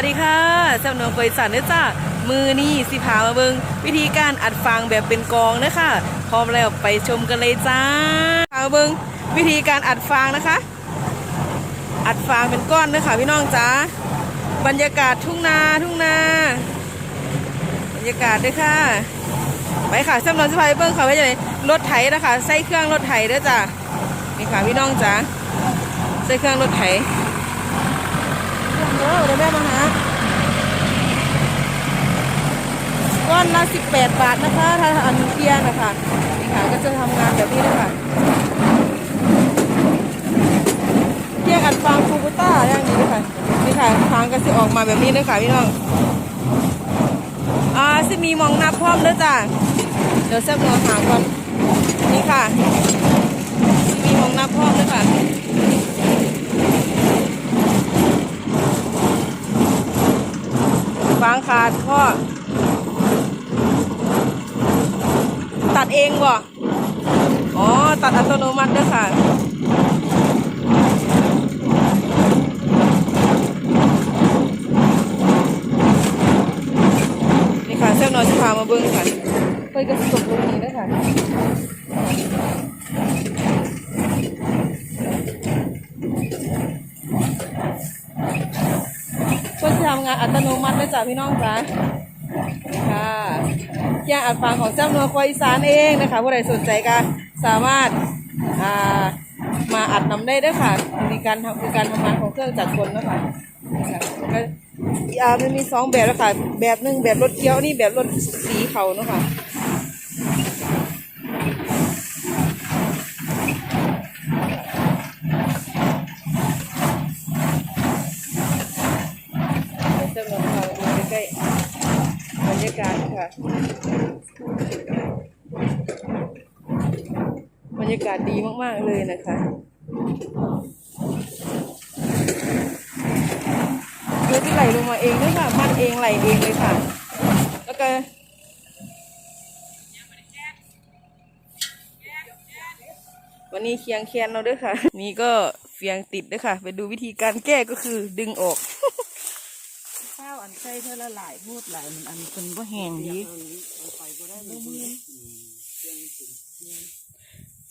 สวัสดีค่ะสำนวนบริษัทเด้อจ้ามือนี่สิพามาเบิงวิธีการอัดฟางแบบเป็นกองนะคะพร้อมแล้วไปชมกันเลยจ้าพามาเบิงวิธีการอัดฟางนะคะ อัดฟางเป็นก้อนนะคะพี่น้องจ้าบรรยากาศทุ่งนาทุ่งนา บรรยากาศด้วยค่ะไปค่ะสำนวนสไปเบิ้งค่ะว่าจะไหนรถไถนะคะใส่เครื่องรถไถเด้อจ้านี่ค่ะพี่น้องจ้าใส่เครื่องรถไถ เออเดี๋ยวแม่มาหาก้อนละ18บาทนะคะ ถ้าอันเทียนะคะนี่ค่ะก็จะทำงานแบบนี้นะคะเทียงอัดฟางคูบูต้าอย่างนี้ด้ค่ะนี่ค่ะฟางก็จะออกมาแบบนี้ด้วยค่ะพี่น้องอ่าจะมีมองนับพร้อมด้วยจ้ะเดี๋ยวแซ่บนัวหาก่อนนี่ค่ะสิมีมองนับพร้อมด้วยค่ะ ฟางขาดพ่อตัดเองบ่อ๋อ ตัดอัตโนมัติด้วยค่ะนี่ค่ะเส้นนอยจะพามาเบิ้งค่ะเพื่อนก็สตกลงนี้ด้วยค่ะ เพื่อจะทำ งานอัตโนมัตินะจ้ะพี่น้องจ้ะค่ะเครื่องอัดฟังของเจ้าหนัวควายอีสานเองนะคะผู้ใดสนใจก็สามารถอ่ามาอัดนำได้ด้วยค่ะ มีการทำมีการทำงานของเครื่องจักรกลนะคะค่ะก็มันมีสองแบบแล้วค่ะ แบบหนึ่งแบบรถเกี้ยวนี่แบบรถสีเขาเนาะค่ะเจ้าหนัวเราดู ใกล้บรรยากาศค่ะ บรรยากาศดีมาก ๆ เลยนะคะเรือที่ไหลลงมาเองด้วยค่ะมัดเองไหลเองเลยค่ะ แล้วก็วันนี้เคียงแคนเราด้วยค่ะ นี่ก็เฟียงติดด้วยค่ะ ไปดูวิธีการแก้ก็คือดึงออก ข้าวอันใส่เท่าละ หลายพูดหลายมันอันเป็นก็แห้งดี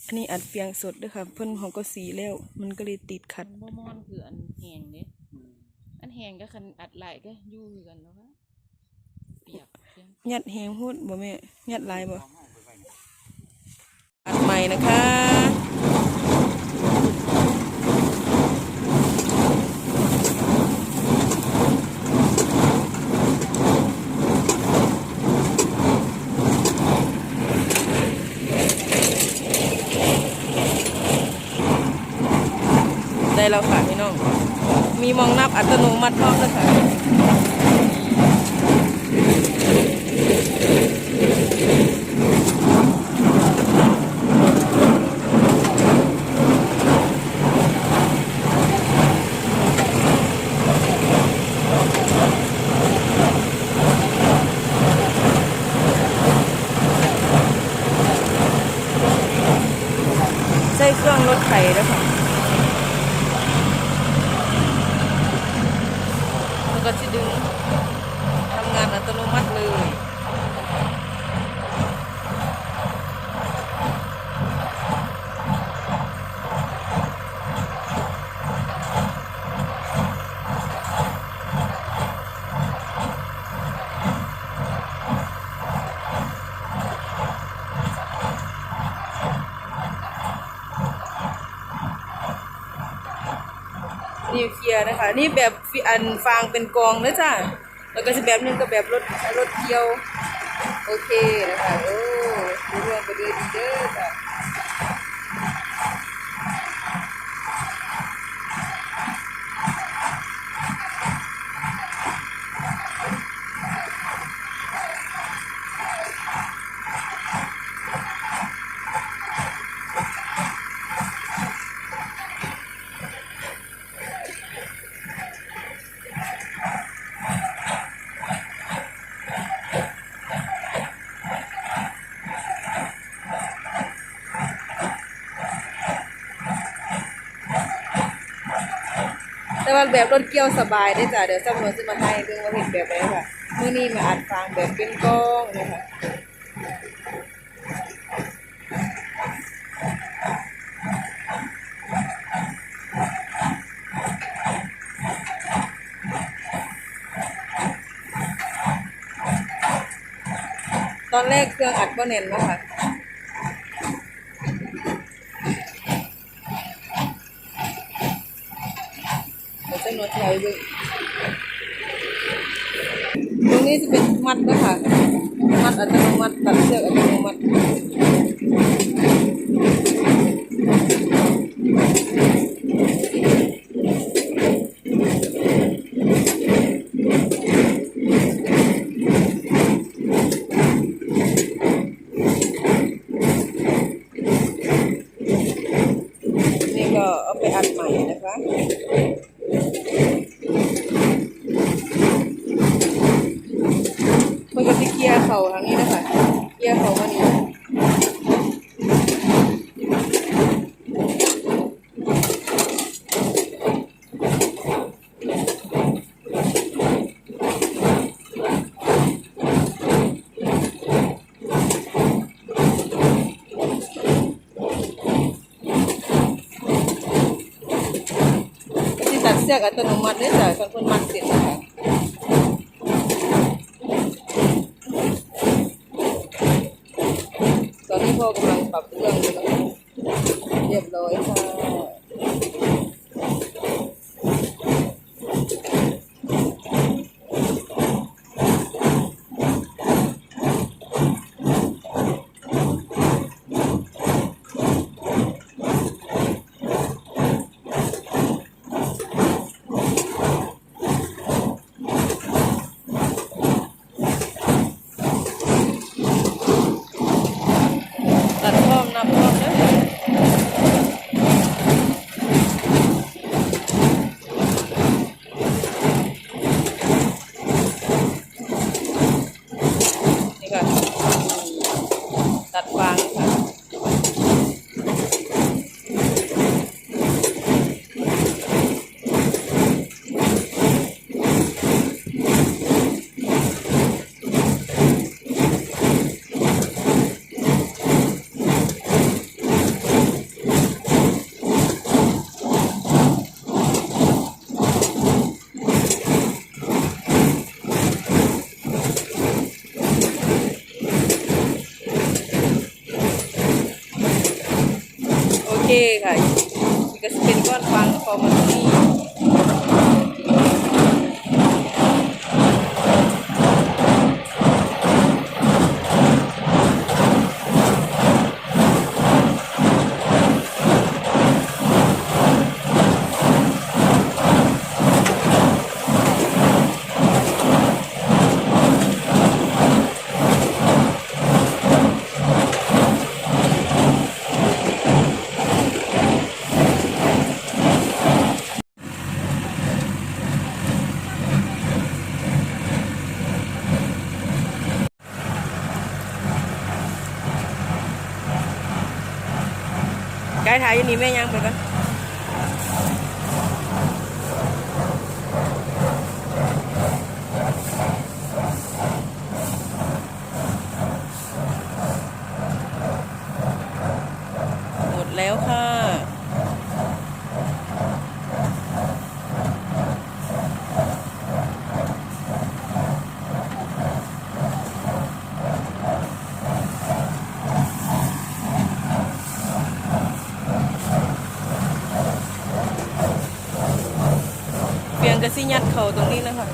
อันนี้อัดเฟียงสดด้วยค่ะ เพิ่นของก็สีแล้ว มันก็เลยติดขัดบ่มอนคืออันแห้งเด้อันแห้งก็คันอัดหลายก็อยู่คือกันแล้วค่ะเปียกเพียงยัดแหงพูดบ่แม่ยัดลายบ่อัดใหม่นะคะ แล้วค่ะพี่น้อง มีมองนับอัตโนมัติพร้อมแล้วค่ะใช้เครื่องรถไถแล้วค่ะ แล้ว ก็จะดึงทำงานอัตโนมัติเลยนิวเคลียร์นะคะ นี่แบบี่อันฟางเป็นกองนะจ้ะแล้วก็จะแบบนึงก็แบบรถรถเกี่ยว โอเคนะคะโอ้ดูเรื่องไปด้วยดีเด้อจ้ะ แต่ว่าแบบรถเกี่ยวสบายได้จ้ะเดี๋ยวสำนวนจะมาให้เรื่องว่าเห็นแบบไหนค่ะเมื้อนี้มาอัดฟางแบบเป็นกล้องนะคะตอนแรกเครื่องอัดก็เน้นนะคะเดี๋ ยวจะนวยตรงนี้จะเป็นมัดนะคะมัดอัตโนมัติตัดเชือกอัตโนมัตินี่ก็เอาไปอัดใหม่นะคะ Yeah. เสื้อกอัตโนมัติเนี่ยจ้ะคนคนมัดเสร็จนะคะตอนนี้พ่อกำลังปรับเครื่องอยู่นะคะเรียบร้อยค่ะตัดพร้อมนับพร้อมเด้อนี่ค่ะตัดฟางค่ะ โอเคค่ะนี่ก็จะเป็นก้อนฟางพอมาตรงนี้ไกด์ ถ่ายอยู่นี่แม่ยังไปก่อนหมดแล้วค่ะ เพีย งกะซิยัดเข่าตรงนี้เลยค่ะ